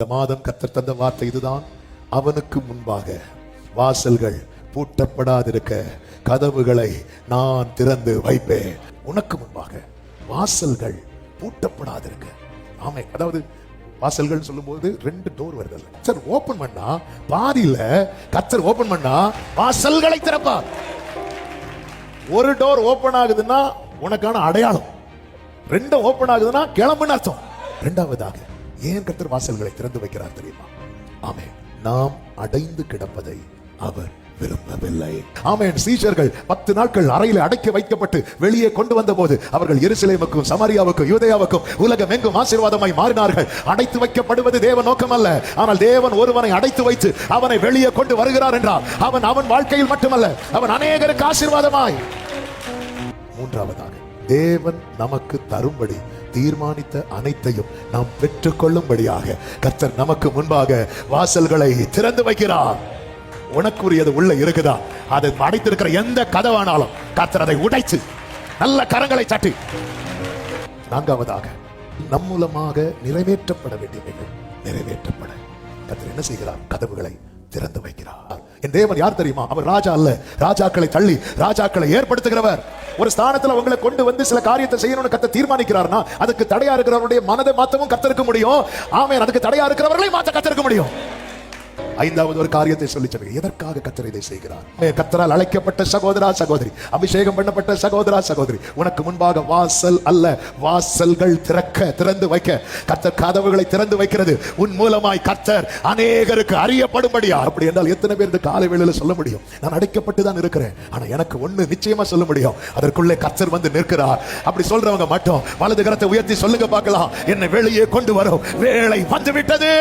இந்த மாதம் கத்தர் தந்த வார்த்தை இதுதான். அவனுக்கு முன்பாக வாசல்கள் பூட்டப்படாதிருக்க கதவுகளை நான் திறந்து வைப்பேன். உனக்கு முன்பாக வாசல்கள் பூட்டப்படாதிருக்க. ஆமை அதாவது வாசல்கள் சொல்லும்போது ரெண்டு டோர் வருது சார் ஓபன் பண்ணா பாதியில கத்தர் ஓபன் பண்ணா வாசல்களை திறப்பார். ஒரு டோர் ஓபன் ஆகுதுன்னா உனக்கான அடையாளம். ரெண்டும் ஓபன் ஆகுதுன்னா கிளம்புன்னு அர்த்தம். ரெண்டாவதாக ஏன் கத்தர் வாசல்களை திறந்து வைக்கிறார் தெரியுமா? ஆமே நாம் அடைந்து கிடப்பதை அவர் விரும்பவில்லை. ஆமேன். சீஷர்கள் பத்து நாட்கள் அறையில் அடக்கி வைக்கப்பட்டு வெளியே கொண்டு வந்த போது அவர்கள் எருசலேமுக்கும் சமாரியாவுக்கும் யூதயாவுக்கும் உலகம் எங்கும் ஆசீர்வாதமாய் மாறினார்கள். அடைத்து வைக்கப்படுவது தேவ நோக்கம் அல்ல ஆனால் தேவன் ஒருவனை அடைத்து வைத்து அவனை வெளியே கொண்டு வருகிறார் என்றால் அவன் அவன் வாழ்க்கையில் மட்டுமல்ல அவன் அநேகருக்கு ஆசீர்வாதமாய். மூன்றாவதாக தேவன் நமக்கு தரும்படி தீர்மானித்த அனைத்தையும் நாம் பெற்றுக்கொள்ளும்படியாக கர்த்தர் நமக்கு முன்பாக வாசல்களை திறந்து வைக்கிறார். உனக்குரியது உள்ள இருக்குதா? அது அடைத்திருக்கிற எந்த கதவானாலும் கர்த்தர் அதை உடைத்து நல்ல கரங்களை தட்டி. நான்காவதாக நம் மூலமாக நிறைவேற்றப்பட வேண்டியவைகள் நிறைவேற்றப்பட. கர்த்தர் என்ன செய்கிறார்? கதவுகளை திறந்து வைக்கிறார். என் தேவன் யார் தெரியுமா? அவர் ராஜா அல்ல. ராஜாக்களை தள்ளி ராஜாக்களை ஏற்படுத்துகிறவர். ஒரு ஸ்தானத்துல உங்களை கொண்டு வந்து சில காரியத்தை செய்யணும்னு கத்த தீர்மானிக்கிறார்னா அதுக்கு தடையா இருக்கிறவருடைய மனதை மாத்தவும் கத்திருக்க முடியும். ஆமே அதுக்கு தடையா இருக்கிறவர்களை மாத்த கத்திருக்க முடியும். ஐந்தாவது ஒரு காரியத்தை சொல்லி சொல்லுங்க. எதற்காக கத்தர் இதை செய்கிறார்? கத்தரால் அழைக்கப்பட்ட சகோதரா சகோதரி. அபிஷேகம் பண்ணப்பட்ட சகோதரா சகோதரி. உனக்கு முன்பாக வாசல் அல்ல. வாசல்கள் திறக்க திறந்து வைக்க. கத்தர் கதவுகளை திறந்து வைக்கிறது. உன் மூலமாய் கத்தர் அநேகருக்கு அறியப்படும்படியா? அப்படி என்றால் எத்தனை பேர் இந்த காலை வேளையில சொல்ல முடியும்? நான் அடைக்கப்பட்டு தான் இருக்கிறேன். ஆனா எனக்கு ஒண்ணு நிச்சயமா சொல்ல முடியும். அதற்குள்ளே கத்தர் வந்து நிற்கிறார். அப்படி சொல்றவங்க மட்டும் வலது கரத்தை உயர்த்தி சொல்லுங்க பார்க்கலாம். என்னை வெளியே கொண்டு வரும். வேலை வந்து விட்டது